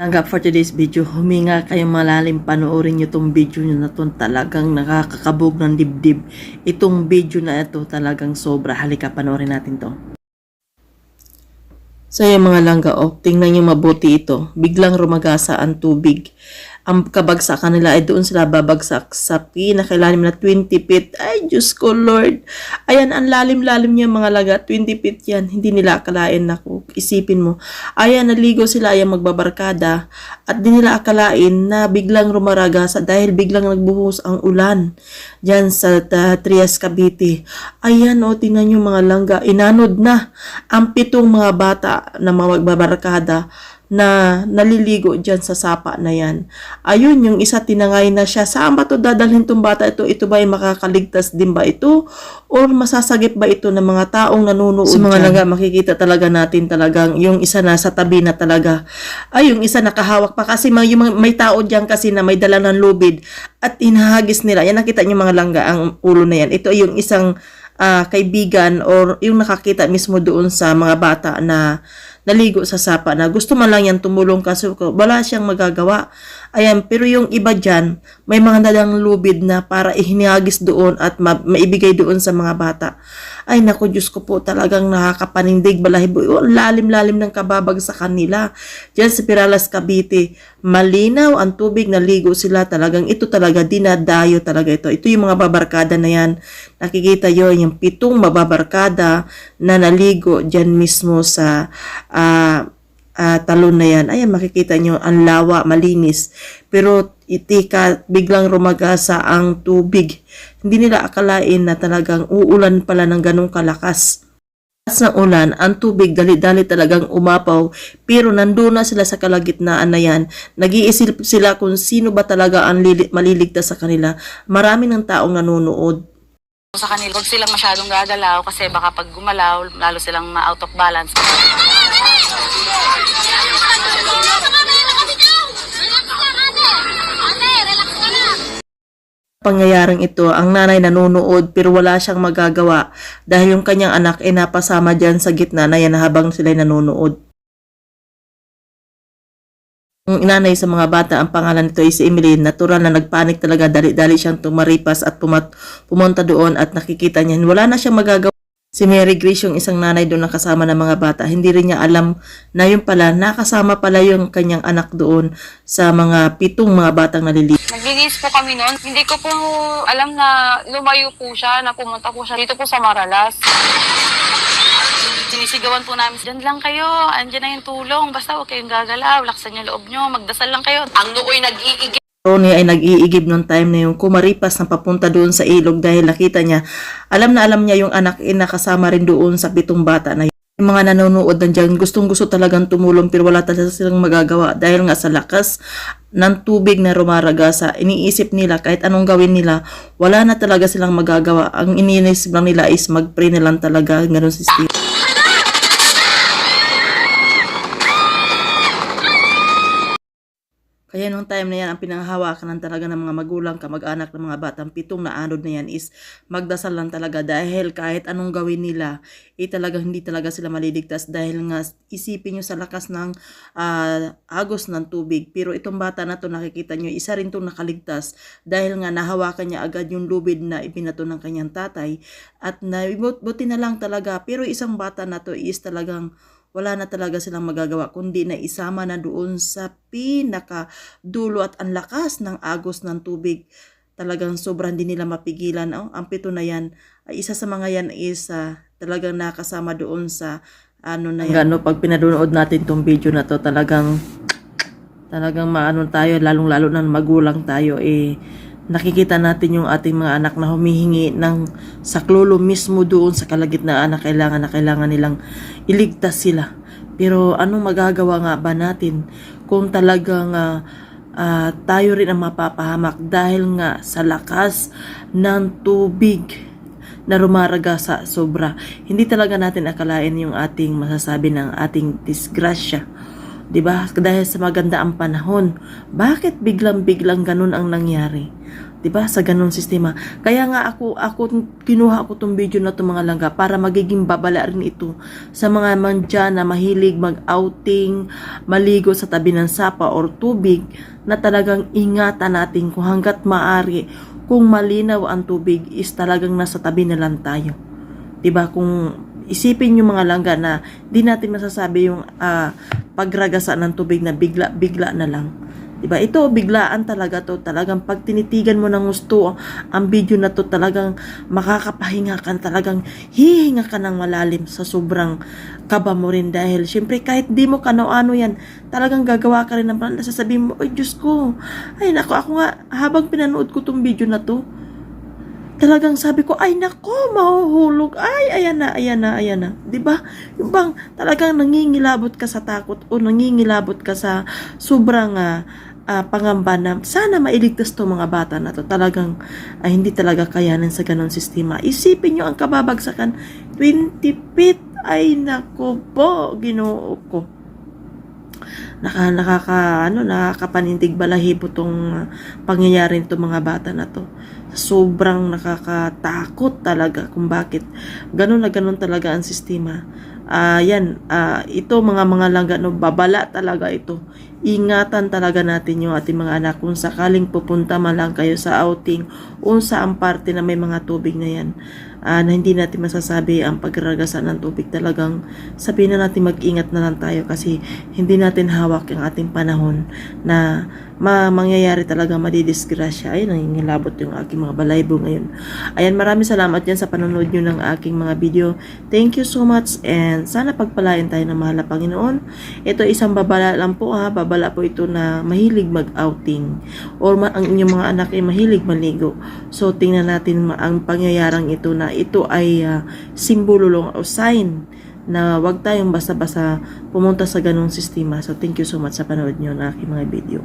Tanggap for today's video, huminga kayo malalim panoorin nyo itong video nyo na to talagang nakakakabog ng dibdib. Itong video na ito talagang sobra. Halika panoorin natin to. So yung mga langga, oh, tingnan nyo mabuti ito. Biglang rumagasa ang tubig. Ang kabagsakan nila ay doon sila babagsak sa pinakailalim na 20 feet. Ay, Diyos ko, Lord. Ayan, ang lalim-lalim niya mga laga. 20 feet yan. Hindi nila akalain na Isipin mo. Ayan, naligo sila. Ayan, magbabarkada. At di nila akalain na biglang rumaragasa dahil biglang nagbuhos ang ulan. Diyan sa uh, Trias, Cavite. Ayan, o, tingnan nyo mga langga. Inanod na ang pitong mga bata na magbabarkada na naliligo dyan sa sapa na yan. Ayun, yung isa tinangay na siya. Saan ba to dadalhin tong bata ito? Ito ba ay makakaligtas din ba ito? Or masasagip ba ito ng mga taong nanunood Sa mga dyan? laga, makikita talaga natin talagang yung isa na sa tabi na talaga. Ay, yung isa nakahawak pa. Kasi may, yung may tao dyan kasi na may dala ng lubid at hinahagis nila. Yan, nakita niyo mga langga, ang ulo na yan. Ito ay yung isang ah, kaibigan or yung nakakita mismo doon sa mga bata na naligo sa sapa na gusto man lang yan tumulong kaso wala siyang magagawa. Ayan, pero yung iba dyan, may mga dalang lubid na para ihinagis doon at ma- maibigay doon sa mga bata. Ay, naku, Diyos ko po, talagang nakakapanindig balahibo. Oh, lalim-lalim ng kababag sa kanila. Diyan sa Piralas, Cavite, malinaw ang tubig, naligo sila talagang. Ito talaga, dinadayo talaga ito. Ito yung mga babarkada na yan. Nakikita yun, yung pitong mababarkada na naligo dyan mismo sa ah, ah, talon na yan. Ayan, makikita nyo, ang lawa, malinis. Pero itika, biglang rumagasa ang tubig. Hindi nila akalain na talagang uulan pala ng ganong kalakas. Ng ulan, ang tubig dali-dali talagang umapaw, pero nandun na sila sa kalagitnaan na yan. Nag-iisip sila kung sino ba talaga ang lili- maliligtas sa kanila. Marami ng taong nanonood. sa kanila. Huwag silang masyadong gagalaw kasi baka pag gumalaw, lalo silang ma-out of balance. Pangyayaring ito, ang nanay nanonood pero wala siyang magagawa dahil yung kanyang anak ay napasama dyan sa gitna na yan habang sila'y nanonood. Ang inanay sa mga bata, ang pangalan nito ay si Emily. Natural na nagpanik talaga, dali-dali siyang tumaripas at pumunta doon at nakikita niya. Wala na siyang magagawa. Si Mary Grace, yung isang nanay doon na kasama ng mga bata, hindi rin niya alam na yun pala, nakasama pala yung kanyang anak doon sa mga pitong mga batang naliligo. Naglinis po kami noon. Hindi ko po alam na lumayo po siya, na pumunta po siya dito po sa Maralas. Sinisigawan po namin, dyan lang kayo, andyan na yung tulong, basta huwag kayong gagalaw, laksan yung loob nyo, magdasal lang kayo. Ang nooy nag-iigit. Ronnie ay nag-iigib noong time na yung kumaripas na papunta doon sa ilog dahil nakita niya, alam na alam niya yung anak ay nakasama rin doon sa pitong bata na yun. Yung mga nanonood nandiyan, gustong gusto talagang tumulong pero wala talaga silang magagawa dahil nga sa lakas ng tubig na rumaragasa. Iniisip nila kahit anong gawin nila, wala na talaga silang magagawa. Ang iniisip lang nila is mag-pray na lang talaga. Ganun si Steve. Kaya nung time na yan, ang pinanghawakan ng talaga ng mga magulang, kamag-anak ng mga batang pitong na anod na yan is magdasal lang talaga dahil kahit anong gawin nila, eh talaga hindi talaga sila maliligtas dahil nga isipin nyo sa lakas ng ah, agos ng tubig. Pero itong bata na to nakikita nyo, isa rin itong nakaligtas dahil nga nahawakan niya agad yung lubid na ibinato ng kanyang tatay at na, buti na lang talaga. Pero isang bata na to is talagang wala na talaga silang magagawa kundi na isama na doon sa pinaka dulo at ang lakas ng agos ng tubig. Talagang sobrang hindi nila mapigilan. Oh, ang pito na yan, isa sa mga yan is ah, talagang nakasama doon sa ano na yan. Gano, pag pinadunood natin tong video na to, talagang talagang maano tayo, lalong-lalo na magulang tayo, eh, nakikita natin yung ating mga anak na humihingi ng saklolo mismo doon sa kalagitnaan na kailangan na kailangan nilang iligtas sila. Pero anong magagawa nga ba natin kung talagang ah, ah, tayo rin ang mapapahamak dahil nga sa lakas ng tubig na rumaraga sa sobra. Hindi talaga natin akalain yung ating masasabi ng ating disgrasya 'Di ba? Dahil sa maganda ang panahon. Bakit biglang-biglang ganun ang nangyari? 'Di ba? Sa ganung sistema. Kaya nga ako ako kinuha ko tong video na to mga langga para magiging babala rin ito sa mga mandya na mahilig mag-outing, maligo sa tabi ng sapa or tubig na talagang ingatan natin kung hanggat maari kung malinaw ang tubig is talagang nasa tabi na lang tayo. 'Di ba? Kung isipin yung mga langga na di natin masasabi yung ah, pagragasa ng tubig na bigla-bigla na lang. 'Di ba? Ito biglaan talaga to. Talagang pag tinitigan mo ng gusto ang video na to talagang makakapahinga ka, talagang hihinga ka ng malalim sa sobrang kaba mo rin dahil syempre kahit di mo kano-ano yan, talagang gagawa ka rin ng parang sasabihin mo, ay Diyos ko, ay nako, ako nga, habang pinanood ko tong video na to, talagang sabi ko, ay nako, mahuhulog. Ay, ayan na, ayan na, ayan na. ba? Yung bang talagang nangingilabot ka sa takot o nangingilabot ka sa sobrang ah, ah, pangamba na sana mailigtas to mga bata na to. Talagang ay hindi talaga kayanin sa ganong sistema. Isipin nyo ang kababagsakan. 20 feet. Ay nako po, ginoo ko naka nakaka ano nakakapanindig balahibo tong uh, pangyayari nito mga bata na to. Sobrang nakakatakot talaga kung bakit ganun na ganun talaga ang sistema. Ah yan ah, ito mga mga langga no babala talaga ito. Ingatan talaga natin yung ating mga anak kung sakaling pupunta man lang kayo sa outing o sa ang parte na may mga tubig na yan ah, na hindi natin masasabi ang pagragasan ng tubig. Talagang sabihin na natin mag-ingat na lang tayo kasi hindi natin hawak yung ating panahon na ma mangyayari talaga madidisgrasya. Ay, nangingilabot yung aking mga balaybo ngayon. Ayan, maraming salamat yan sa panonood nyo ng aking mga video. Thank you so much and sana pagpalain tayo ng mahal na Panginoon. Ito isang babala lang po ha. Babala po ito na mahilig mag-outing or ma- ang inyong mga anak ay mahilig maligo. So, tingnan natin ang pangyayarang ito na ito ay ah, simbolo lang o sign na wag tayong basta-basta pumunta sa ganong sistema. So, thank you so much sa panood nyo ng aking mga video.